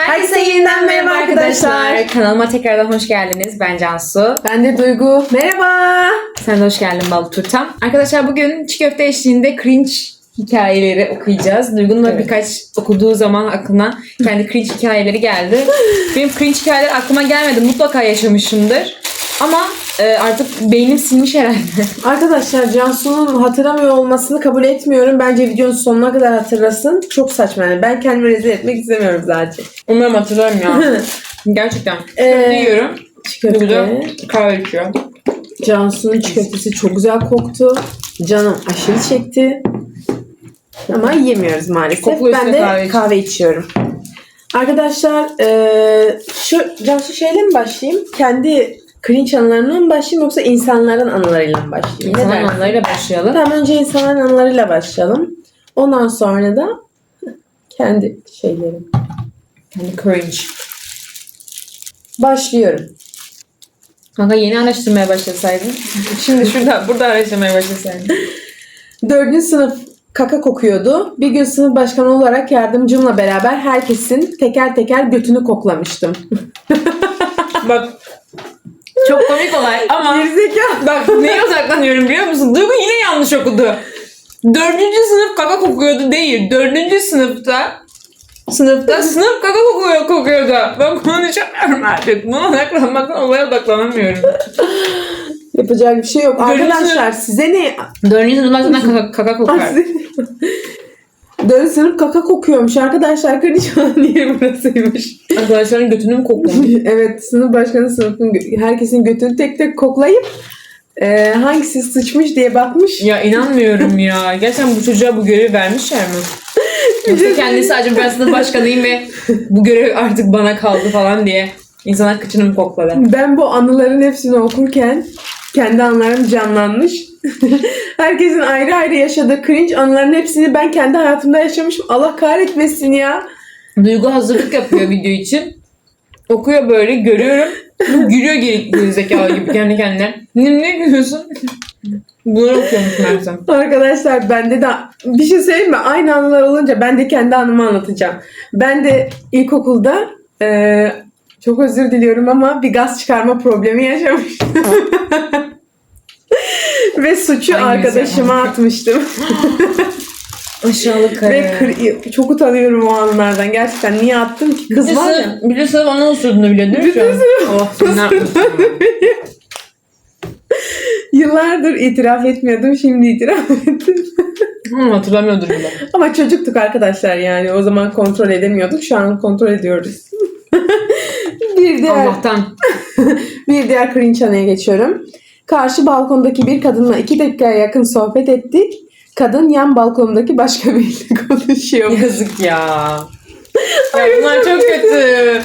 Herkese yeniden merhaba arkadaşlar. Kanalıma tekrardan hoş geldiniz. Ben Cansu. Ben de Duygu. Merhaba. Sen de hoş geldin Balı Turtam. Arkadaşlar bugün çiğ köfte eşliğinde cringe hikayeleri okuyacağız. Duygu'nun da Evet. birkaç okuduğu zaman aklına kendi cringe hikayeleri geldi. Benim cringe hikayeler aklıma gelmedi. Mutlaka yaşamışımdır. Ama e, artık beynim silmiş herhalde. Arkadaşlar Cansu'nun hatırlamıyor olmasını kabul etmiyorum. Bence videonun sonuna kadar hatırlasın. Çok saçma yani. Ben kendimi rezil etmek istemiyorum zaten. Umarım hatırlarım ya. Gerçekten. Ee, Diyorum. Çiğ Duygu da köfte. kahve içiyor. Cansu'nun çiğ köftesi çok güzel koktu. Canım aşırı çekti. Ama yiyemiyoruz maalesef. Koklu ben üstüne de kahve kahve, iç. içiyorum. Arkadaşlar eee, şu Cansu şeyle mi başlayayım? Kendi cringe anılarından mı başlayayım yoksa insanların anılarıyla mı başlayayım? Ne İnsanların dersin? anılarıyla başlayalım. Tamam önce insanların anılarıyla başlayalım. Ondan sonra da kendi şeylerim. Yani cringe. Başlıyorum. Kanka yeni araştırmaya başlasaydın. Şimdi şurada, burada araştırmaya başlasaydın. Dördüncü sınıf kaka kokuyordu. Bir gün sınıf başkanı olarak yardımcımla beraber herkesin teker teker götünü koklamıştım. Bak çok komik olay ama Gerizekalı. bak neye odaklanıyorum biliyor musun? Duygu yine yanlış okudu. Dördüncü sınıf kaka kokuyordu değil. Dördüncü sınıfta sınıfta sınıf kaka kokuyor kokuyordu. Ben konuşamıyorum artık. Buna odaklanmaktan olaya odaklanamıyorum. Yapacak bir şey yok. Dördüncü Arkadaşlar size ne? Dördüncü sınıfta zaten kaka, kaka kokar. Sınıf kaka kokuyormuş arkadaşlar. Yeri burasıymış. Arkadaşların götünü mü koklamış? evet sınıf başkanı sınıfın gö- herkesin götünü tek tek koklayıp e, hangisi sıçmış diye bakmış. Ya inanmıyorum ya. Gerçekten bu çocuğa bu görevi vermişler mi? Yoksa kendisi sadece ben sınıf başkanıyım ve bu görev artık bana kaldı falan diye insanlar kıçını mı kokladı? Ben bu anıların hepsini okurken kendi anılarım canlanmış. Herkesin ayrı ayrı yaşadığı cringe anıların hepsini ben kendi hayatımda yaşamışım. Allah kahretmesin ya. Duygu hazırlık yapıyor video için. Okuyor böyle görüyorum. Gülüyor geri zekalı gibi kendi kendine. Ne, ne gülüyorsun? Bunları okuyormuş Mersem. Arkadaşlar bende de bir şey söyleyeyim mi? Aynı anılar olunca ben de kendi anımı anlatacağım. Ben de ilkokulda eee, çok özür diliyorum ama bir gaz çıkarma problemi yaşamıştım. Ve suçu Hangisi? arkadaşıma atmıştım. Aşağılık Ve kır- çok utanıyorum o anlardan. Gerçekten niye attım ki? Kız var ya. Bir de sınıf ana usulünü biliyor değil mi şu an? Oh ne? Yıllardır itiraf etmiyordum. Şimdi itiraf ettim. Hı, hatırlamıyordur bile. Ama çocuktuk arkadaşlar yani. O zaman kontrol edemiyorduk. Şu an kontrol ediyoruz. bir diğer Allah'tan. bir diğer cringe anıya geçiyorum. Karşı balkondaki bir kadınla iki dakikaya yakın sohbet ettik. Kadın yan balkondaki başka biriyle konuşuyor. Yazık ya. Ya bunlar çok kötü.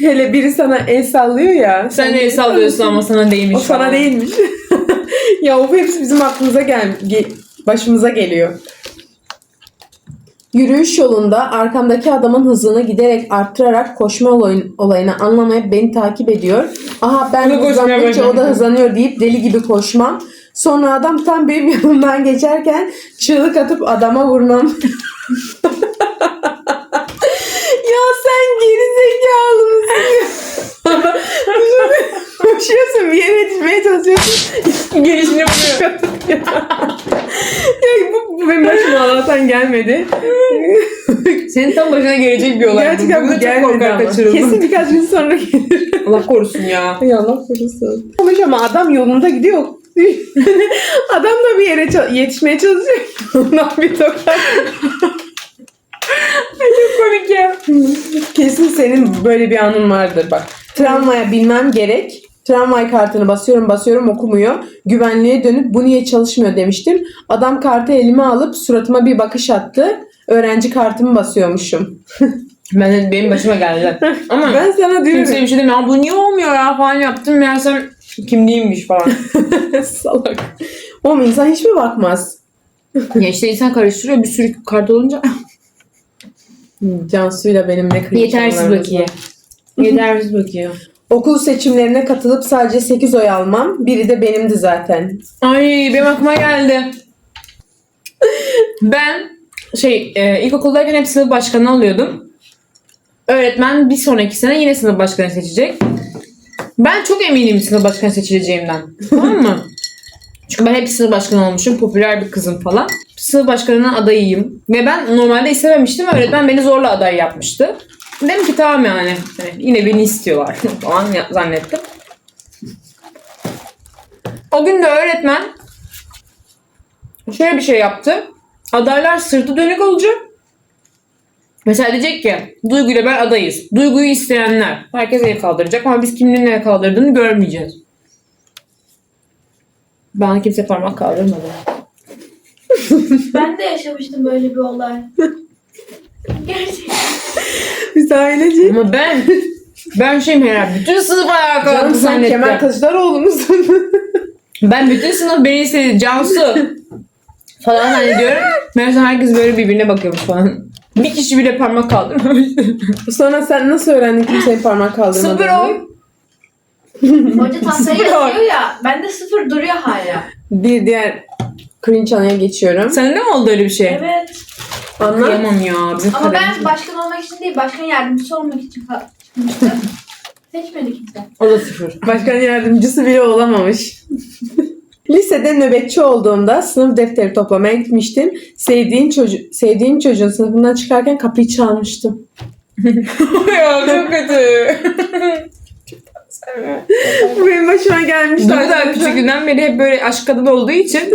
Hele biri sana el sallıyor ya. Sen el sallıyorsun ama sana değmiş. O sana değilmiş. ya o hepsi bizim aklımıza gel ge- başımıza geliyor. Yürüyüş yolunda arkamdaki adamın hızını giderek arttırarak koşma olayın, olayını anlamayıp beni takip ediyor. Aha ben Bunu hızlandıkça o da hızlanıyor deyip deli gibi koşmam. Sonra adam tam benim yanımdan geçerken çığlık atıp adama vurmam. ya sen geri zekalı mısın? Koşuyorsun bir yere yetişmeye çalışıyorsun. Gelişini vuruyor. ya bu, bu benim başıma Allah'tan gelmedi. Senin tam başına gelecek bir olay. Gerçekten bu gelmedi ama. Kesin birkaç gün sonra gelir. Allah korusun ya. Ay Allah korusun. Olmuş ama adam yolunda gidiyor. adam da bir yere yetişmeye çalışıyor. Ondan bir tokat. Çok komik ya. Kesin senin böyle bir anın vardır bak. Tramvaya binmem gerek. Tramvay kartını basıyorum basıyorum okumuyor. Güvenliğe dönüp bu niye çalışmıyor demiştim. Adam kartı elime alıp suratıma bir bakış attı. Öğrenci kartımı basıyormuşum. Ben de benim başıma geldi. Ama Ben sana diyorum. kimse bir şey demiyor. "Aa, Bu niye olmuyor ya falan yaptım. Meğersem kimliğimmiş falan. Salak. Oğlum insan hiç mi bakmaz? ya işte insan karıştırıyor bir sürü kart olunca. Cansu'yla benim ne cringe Yetersiz var. Yetersiz bakıyor. Okul seçimlerine katılıp sadece 8 oy almam. Biri de benimdi zaten. Ay benim aklıma geldi. Ben şey e, ilkokuldayken hep sınıf başkanı oluyordum. öğretmen bir sonraki sene yine sınıf başkanı seçecek. Ben çok eminim sınıf başkanı seçileceğimden. tamam mı? Çünkü ben hep sınıf başkanı olmuşum. Popüler bir kızım falan. Sınıf başkanının adayıyım. Ve ben normalde istememiştim. Öğretmen beni zorla aday yapmıştı. Dedim ki tamam yani. Hani yine beni istiyorlar falan zannettim. O gün de öğretmen şöyle bir şey yaptı. Adaylar sırtı dönük olacak. Mesela diyecek ki Duygu ile ben adayız. Duyguyu isteyenler. Herkes el kaldıracak ama biz kimin el kaldırdığını görmeyeceğiz. Bana kimse parmak kaldırmadı. Ben de yaşamıştım böyle bir olay. Gerçekten. Biz ailece. Ama ben ben şeyim herhalde. Bütün sınıf ayağa Canım kalktı sen zannettim. Kemal Kılıçdaroğlu musun? Ben bütün sınıf beni istedi. Cansu falan zannediyorum. Meğerse herkes böyle birbirine bakıyormuş falan. Bir kişi bile parmak kaldırmamış. Sonra sen nasıl öğrendin kimsenin parmak kaldırmadığını? Sıfır oy. Hoca tahtaya Sıfır yazıyor ya. Bende sıfır duruyor hala. Bir diğer cringe anaya geçiyorum. Sende mi oldu öyle bir şey? Evet. Anlat. Kıyamam ya. Bizim Ama ben başkan olmak için değil, başkan yardımcısı olmak için ka- çıkmıştım. Seçmedi kimse. O da sıfır. Başkan yardımcısı bile olamamış. Lisede nöbetçi olduğumda sınıf defteri toplamaya gitmiştim. Sevdiğim çocuk sevdiğim çocuğun sınıfından çıkarken kapıyı çalmıştım. ya çok kötü. Bu benim başıma gelmiş. Duygu da küçüklüğünden beri hep böyle aşk kadın olduğu için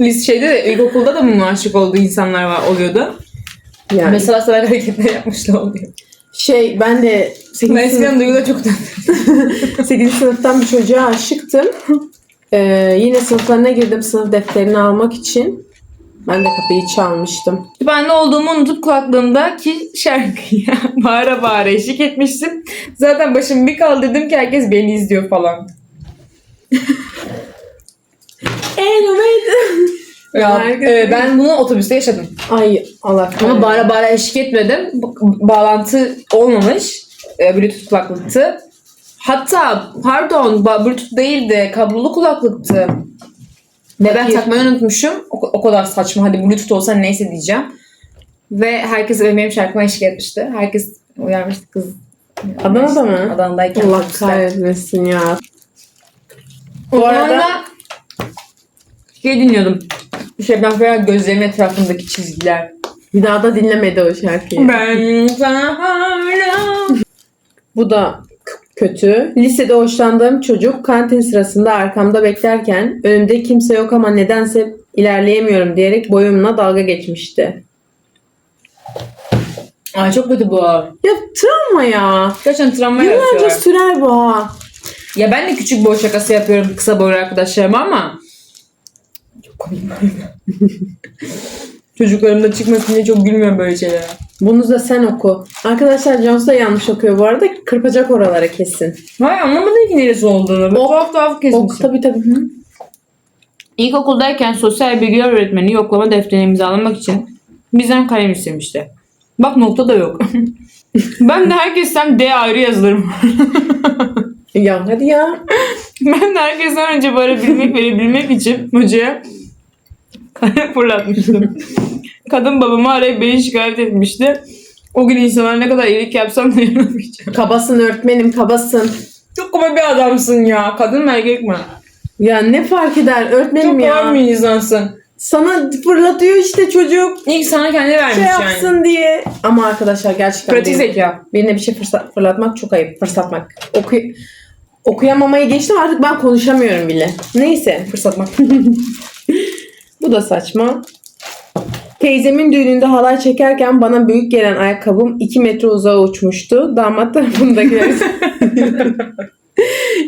Lise şeyde de ilkokulda da mı aşık olduğu insanlar var oluyordu. Yani. Mesela sana hareketler yapmışlar oluyor. şey ben de 8. Ben eskiden Duygu'da çok 8. sınıftan bir çocuğa aşıktım. Ee, yine sınıflarına girdim sınıf defterini almak için. Ben de kapıyı çalmıştım. Ben ne olduğumu unutup kulaklığımdaki şarkıya bağıra bağıra eşlik etmiştim. Zaten başımı bir kaldırdım ki herkes beni izliyor falan. Ya, Herkes- e, ben bunu otobüste yaşadım. Ay Allah Ama bağıra bağıra eşlik etmedim. Ba- Bağlantı olmamış. E, Bluetooth kulaklıktı. Hatta pardon Bluetooth değil de kablolu kulaklıktı. Ve ben takmayı unutmuşum. O, o kadar saçma. Hadi Bluetooth olsa neyse diyeceğim. Ve herkes benim şarkıma eşlik etmişti. Herkes uyarmıştı kız. Adana'da mı? Adana'dayken. Allah kahretmesin ya. Bu arada şey dinliyordum. Şebnem Ferah gözlerimin etrafındaki çizgiler. Bir daha da dinlemedi o şarkıyı. Ben sana hala Bu da kötü. Lisede hoşlandığım çocuk kantin sırasında arkamda beklerken önümde kimse yok ama nedense ilerleyemiyorum diyerek boyumla dalga geçmişti. Ay çok kötü bu. Ya travma ya. Gerçekten travma Yıllarca yaratıyorlar. sürer bu ha. Ya ben de küçük boy şakası yapıyorum kısa boylu arkadaşlarıma ama çok komik. Çocuklarımda çıkmasın diye çok gülmüyorum böyle şeylere. Bunu da sen oku. Arkadaşlar Jones da yanlış okuyor bu arada. Kırpacak oralara kesin. Hayır anlamadım ki neresi olduğunu. Ben tuhaf tuhaf Ok kesmişim. tabii tabii. Hı. İlkokuldayken sosyal bilgiler öğretmeni yoklama defterini imzalamak için bizden kalem istemişti. Bak nokta da yok. ben de herkesten D ayrı yazılırım. Ya hadi ya. Ben de herkesten önce varabilmek verebilmek için hocaya kalem fırlatmıştım. Kadın babamı arayıp beni şikayet etmişti. O gün insanlar ne kadar iyilik yapsam dayanamayacağım. Kabasın öğretmenim kabasın. Çok komik bir adamsın ya. Kadın mı erkek mi? Ya ne fark eder öğretmenim Çok ya. ya. bir insansın. Sana fırlatıyor işte çocuk. İlk sana kendi vermiş Şey yani. yapsın diye. Ama arkadaşlar gerçekten Pratik zeka. birine bir şey fırsat, fırlatmak çok ayıp. Fırsatmak. Oku okuyamamayı geçtim artık ben konuşamıyorum bile. Neyse. Fırsatmak. Bu da saçma. Teyzemin düğününde halay çekerken bana büyük gelen ayakkabım 2 metre uzağa uçmuştu. Damat tarafındakiler.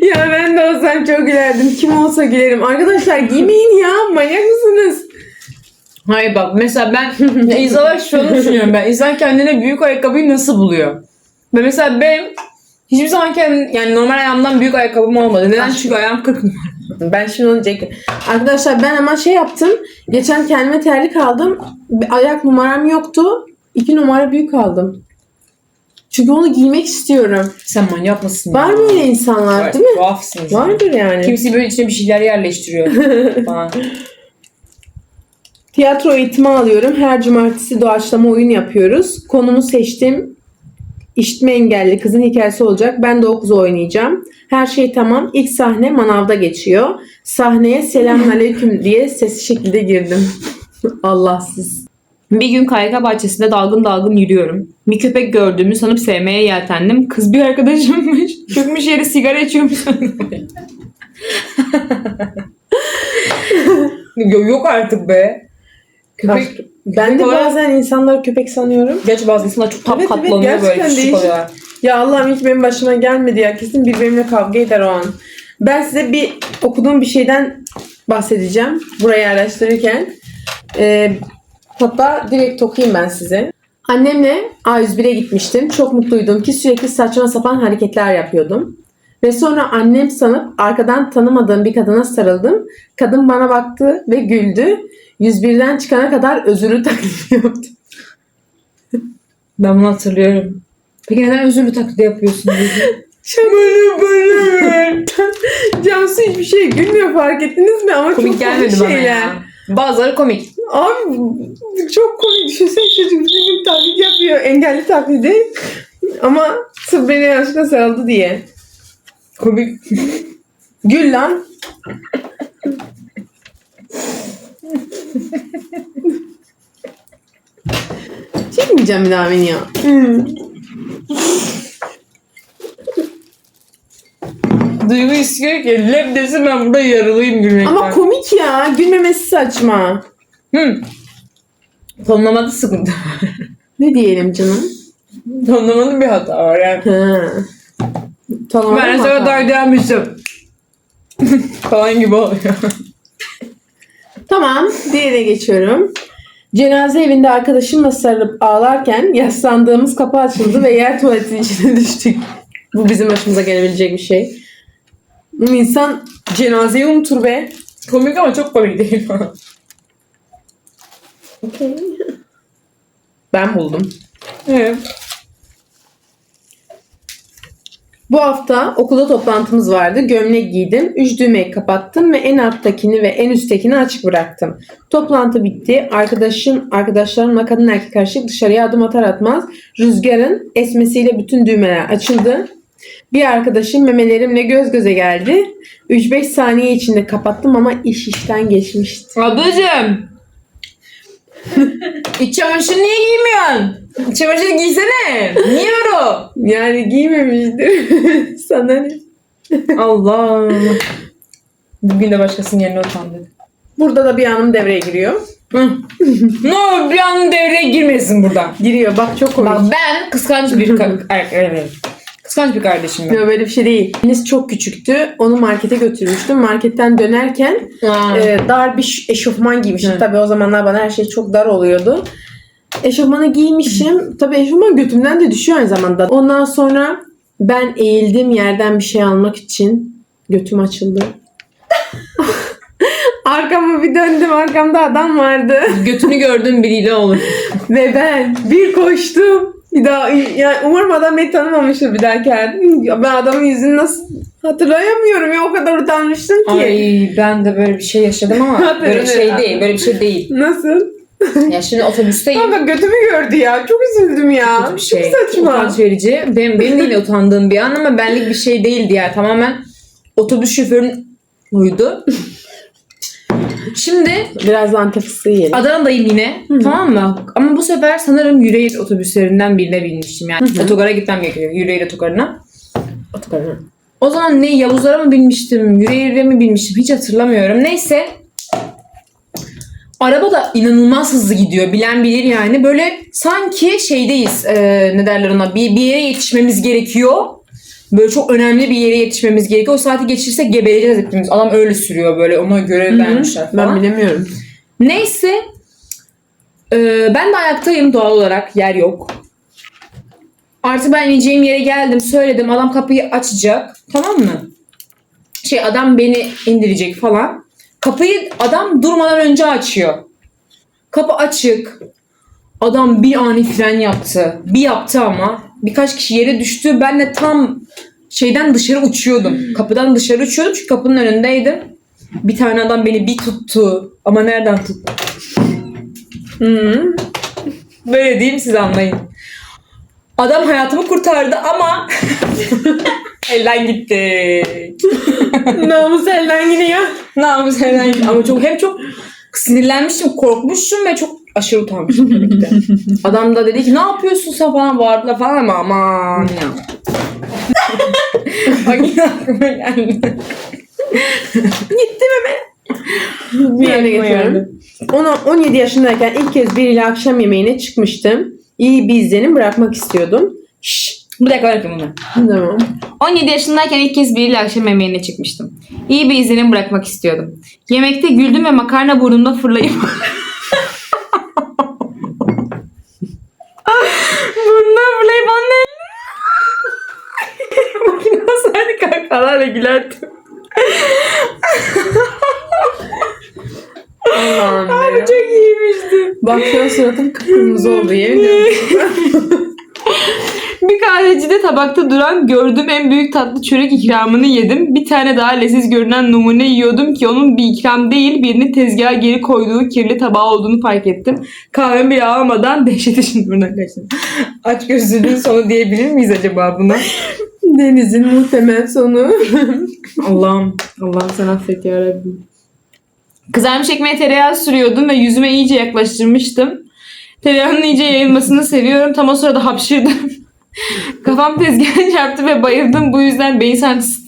ya ben de olsam çok gülerdim. Kim olsa gülerim. Arkadaşlar giymeyin ya. Manyak mısınız? Hayır bak mesela ben insanlar şunu düşünüyorum ben. İnsan kendine büyük ayakkabıyı nasıl buluyor? Ve mesela benim hiçbir zaman kendim, yani normal ayağımdan büyük ayakkabım olmadı. Neden? Çünkü ayağım 40 numara. Ben şimdi onu diyecektim. Arkadaşlar ben ama şey yaptım. Geçen kendime terlik aldım. Bir Ayak numaram yoktu. 2 numara büyük aldım. Çünkü onu giymek istiyorum. Sen manyak mısın? Var mı öyle insanlar Var, değil mi? Tuhafsınız. Vardır yani. Kimisi böyle içine bir şeyler yerleştiriyor falan. Tiyatro eğitimi alıyorum. Her cumartesi doğaçlama oyun yapıyoruz. Konumu seçtim. İşitme engelli kızın hikayesi olacak. Ben de o kızı oynayacağım. Her şey tamam. İlk sahne manavda geçiyor. Sahneye selamünaleyküm diye sesli şekilde girdim. Allahsız. Bir gün kayka bahçesinde dalgın dalgın yürüyorum. Bir köpek gördüğümü sanıp sevmeye yeltendim. Kız bir arkadaşımmış. Çökmüş yere sigara içiyormuş. yok, yok artık be. Köpek, Ben de olarak- bazen insanları köpek sanıyorum. Gerçi bazı insanlar çok tap Evet, evet, katlanıyor böyle gerçekten küçük değişik. Ya Allah'ım hiç benim başıma gelmedi ya. Kesin bir benimle kavga eder o an. Ben size bir okuduğum bir şeyden bahsedeceğim. Burayı araştırırken. Ee, hatta direkt okuyayım ben size. Annemle A101'e gitmiştim. Çok mutluydum ki sürekli saçma sapan hareketler yapıyordum. Ve sonra annem sanıp arkadan tanımadığım bir kadına sarıldım. Kadın bana baktı ve güldü. 101'den çıkana kadar özürlü taklidi yaptı. Ben bunu hatırlıyorum. Peki neden özürlü taklidi yapıyorsun? Böyle böyle. Cansu hiçbir şey gülmüyor fark ettiniz mi? Ama komik çok gelmedi komik bana şeyler. ya. Bazıları komik. Abi çok komik. Düşünsene çocuk bizim gibi taklit yapıyor. Engelli taklidi. Ama sırf beni yanlışlıkla sarıldı diye. Komik. Gül lan. Çekmeyeceğim bir daha beni ya. Duygu istiyor ki lep desin ben burada yaralıyım gülmekten. Ama komik ya. Gülmemesi saçma. Hı. Tonlamada sıkıntı. Ne diyelim canım? Tonlamada bir hata var yani. Ha. Tamam. ben sana kadar demiştim. falan gibi oluyor. Tamam. Diğerine geçiyorum. Cenaze evinde arkadaşımla sarılıp ağlarken yaslandığımız kapı açıldı ve yer tuvaletin içine düştük. Bu bizim başımıza gelebilecek bir şey. İnsan cenazeyi unutur be. komik ama çok komik değil. Okey. Ben buldum. evet. Bu hafta okulda toplantımız vardı. Gömlek giydim. Üç düğmeyi kapattım ve en alttakini ve en üsttekini açık bıraktım. Toplantı bitti. Arkadaşım, arkadaşlarımla kadın erkek karışık dışarıya adım atar atmaz rüzgarın esmesiyle bütün düğmeler açıldı. Bir arkadaşım memelerimle göz göze geldi. 3-5 saniye içinde kapattım ama iş işten geçmişti. Ablacığım. İç çamaşırı niye giymiyorsun? İç çamaşırı giysene. Niye o? Yani giymemiştir. Sana ne? Allah. Bugün de başkasının yerine utan dedi. Burada da bir hanım devreye giriyor. Olur bir an devreye girmesin burada. Giriyor bak çok komik. Bak ben kıskanç bir er- evet. Kıskanç bir kardeşim ben. Yok böyle bir şey değil. Deniz çok küçüktü. Onu markete götürmüştüm. Marketten dönerken e, dar bir eşofman giymişim. Hı. Tabii o zamanlar bana her şey çok dar oluyordu. Eşofmanı giymişim. Tabii eşofman götümden de düşüyor aynı zamanda. Ondan sonra ben eğildim yerden bir şey almak için. Götüm açıldı. Arkama bir döndüm. Arkamda adam vardı. Götünü gördüğüm biriyle olur. Ve ben bir koştum. Bir daha yani umarım adam beni tanımamıştır bir daha geldim. Ben adamın yüzünü nasıl hatırlayamıyorum ya o kadar utanmıştım ki. Ay ben de böyle bir şey yaşadım ama böyle şey değil, böyle bir şey değil. Nasıl? Ya şimdi otobüsteyim. Kanka götümü gördü ya. Çok üzüldüm ya. Bir şey. Çok saçma. Utanç verici. Benim, benim de yine utandığım bir an ama benlik bir şey değildi yani. Tamamen otobüs şoförünün uydu. Şimdi Biraz da antep fıstığı yiyelim. Adana'dayım yine. Tamam mı? Ama bu sefer sanırım Yüreğir otobüslerinden birine binmiştim. Yani otogara gitmem gerekiyor. Yüreğir otogarına. O zaman ne Yavuzlara mı binmiştim, Yüreğir'e mi binmiştim hiç hatırlamıyorum. Neyse. Araba da inanılmaz hızlı gidiyor. Bilen bilir yani. Böyle sanki şeydeyiz. e, ne derler ona? Bir, bir yere yetişmemiz gerekiyor. Böyle çok önemli bir yere yetişmemiz gerekiyor. O saati geçirsek gebereceğiz hepimiz. Adam öyle sürüyor böyle. Ona hı. vermişler falan. Ben bilemiyorum. Neyse. Ee, ben de ayaktayım doğal olarak. Yer yok. Artık ben ineceğim yere geldim. Söyledim. Adam kapıyı açacak. Tamam mı? Şey adam beni indirecek falan. Kapıyı adam durmadan önce açıyor. Kapı açık. Adam bir ani fren yaptı. Bir yaptı ama. Birkaç kişi yere düştü. Ben de tam şeyden dışarı uçuyordum. Kapıdan dışarı uçuyordum çünkü kapının önündeydim. Bir tane adam beni bir tuttu. Ama nereden tuttu? Hı. Böyle diyeyim siz anlayın. Adam hayatımı kurtardı ama elden gitti. Namus elden gidiyor. Namus elden gitti. Ama çok hem çok sinirlenmiştim, korkmuşum ve çok aşırı utanmışım tabii ki de. Adam da dedi ki ne yapıyorsun sen falan bağırdılar falan ama aman ya. Bak yine aklıma geldi. Gitti mi be? Bir yere getiriyorum. Ona 17 yaşındayken ilk kez biriyle akşam yemeğine çıkmıştım. İyi bir izlenim bırakmak istiyordum. Şşş, bir dakika bırakın bunu. Tamam. 17 yaşındayken ilk kez biriyle akşam yemeğine çıkmıştım. İyi bir izlenim bırakmak istiyordum. Yemekte güldüm ve makarna burnumda fırlayıp... Burnumdan fırlayıp anne... Makine olsaydı kahkahalarla gülerdim. Abi çok iyiymişti. Bak şu an suratım kıpkırmızı oldu yemin ediyorum. Bir kahvecide tabakta duran gördüğüm en büyük tatlı çörek ikramını yedim. Bir tane daha leziz görünen numune yiyordum ki onun bir ikram değil birini tezgaha geri koyduğu kirli tabağı olduğunu fark ettim. Kahvemi bile almadan dehşet içinde buradan kaçtım. Aç gözlülüğün sonu diyebilir miyiz acaba buna? Deniz'in muhtemel sonu. Allah'ım. Allah'ım sen affet yarabbim. Kızarmış ekmeğe tereyağı sürüyordum ve yüzüme iyice yaklaştırmıştım. Tereyağının iyice yayılmasını seviyorum. Tam o sırada hapşırdım. Kafam tezgaha çarptı ve bayıldım. Bu yüzden beyin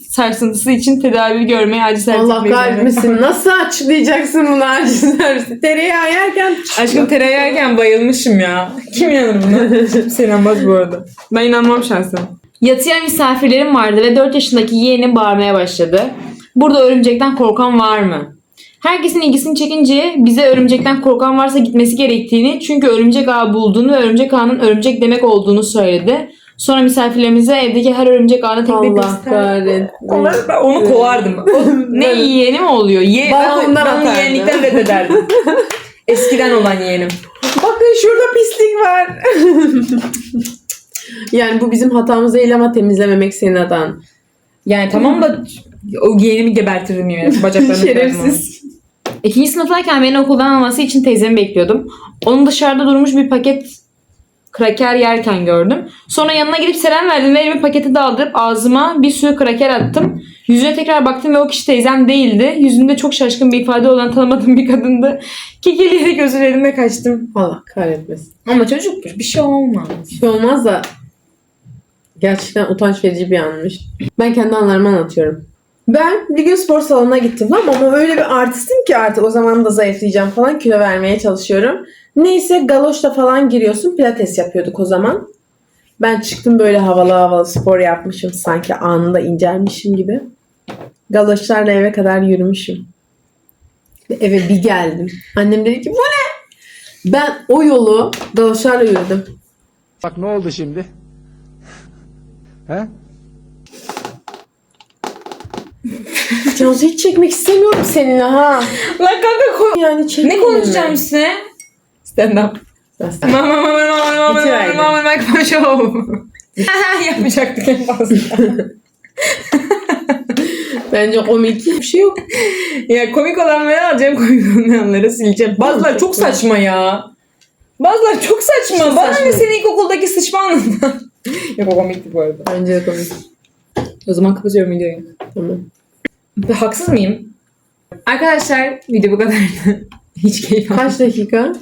sarsıntısı- için tedavi görmeye acil servis Allah kahretmesin. Nasıl açıklayacaksın bunu acil servisi? Tereyağı yerken Aşkım tereyağı yerken bayılmışım ya. Kim inanır buna? Kimse inanmaz bu arada. Ben inanmam şahsen. Yatıya misafirlerim vardı ve 4 yaşındaki yeğenim bağırmaya başladı. Burada örümcekten korkan var mı? Herkesin ilgisini çekince bize örümcekten korkan varsa gitmesi gerektiğini çünkü örümcek ağı bulduğunu ve örümcek ağının örümcek demek olduğunu söyledi. Sonra misafirlerimize evdeki her örümcek ağını tek tek Allah kahretsin. Ben onu kovardım. O ne yeğeni mi oluyor? Ye ben, ben onu yeğenlikten reddederdim. Eskiden olan yeğenim. Bakın şurada pislik var. yani bu bizim hatamız değil ama temizlememek senin hatan. Yani tamam da o yeğenimi gebertirdim yemin Bacaklarını Şerefsiz. İkinci sınıftayken beni okuldan alması için teyzemi bekliyordum. Onun dışarıda durmuş bir paket kraker yerken gördüm. Sonra yanına gidip selam verdim ve elimi paketi daldırıp ağzıma bir sürü kraker attım. Yüzüne tekrar baktım ve o kişi teyzem değildi. Yüzünde çok şaşkın bir ifade olan tanımadığım bir kadındı. Kekeleyerek özür ve kaçtım. Allah kahretmesin. Ama çocukmuş bir şey olmaz. Bir şey olmaz da gerçekten utanç verici bir anmış. Ben kendi anılarımı anlatıyorum. Ben bir gün spor salonuna gittim ama öyle bir artistim ki artık o zaman da zayıflayacağım falan kilo vermeye çalışıyorum. Neyse galoşla falan giriyorsun pilates yapıyorduk o zaman. Ben çıktım böyle havalı havalı spor yapmışım sanki anında incelmişim gibi. Galoşlarla eve kadar yürümüşüm. Ve eve bir geldim. Annem dedi ki bu ne? Ben o yolu galoşlarla yürüdüm. Bak ne oldu şimdi? He? Cansu hiç çekmek istemiyorum seninle ha. Lan kanka ko- Yani çek ne konuşacağım size? Stand up. Sen. Mama mama mama mama Bitiverdi. mama mama microphone show. Yapacaktık en fazla. Bence komik. Bir şey yok. ya komik olanları alacağım komik olmayanları sileceğim. Bazıları çok saçma ya. Bazıları çok saçma. Çok Bana ne saçma. senin ilkokuldaki sıçma anından. Yok o komikti bu arada. Bence de komik. O zaman kapatıyorum videoyu. Tamam. Haksız mıyım? Arkadaşlar video bu kadardı. Hiç keyif almadım. Kaç dakika?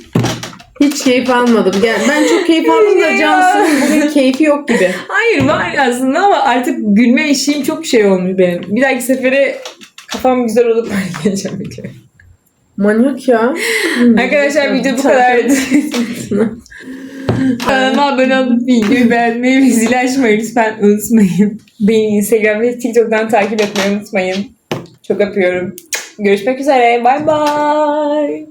Hiç keyif almadım. Gel, ben çok keyif aldım da Ya. Cansu'nun bugün keyfi yok gibi. Hayır var aslında ama artık gülme işim çok şey olmuş benim. Bir dahaki sefere kafam güzel olup geleceğim videoya. Manyak ya. Arkadaşlar video bu kadardı. Kanalıma abone olup videoyu beğenmeyi ve zili açmayı lütfen unutmayın. Beni Instagram ve TikTok'tan takip etmeyi unutmayın. Çok öpüyorum. Görüşmek üzere. Bay bay.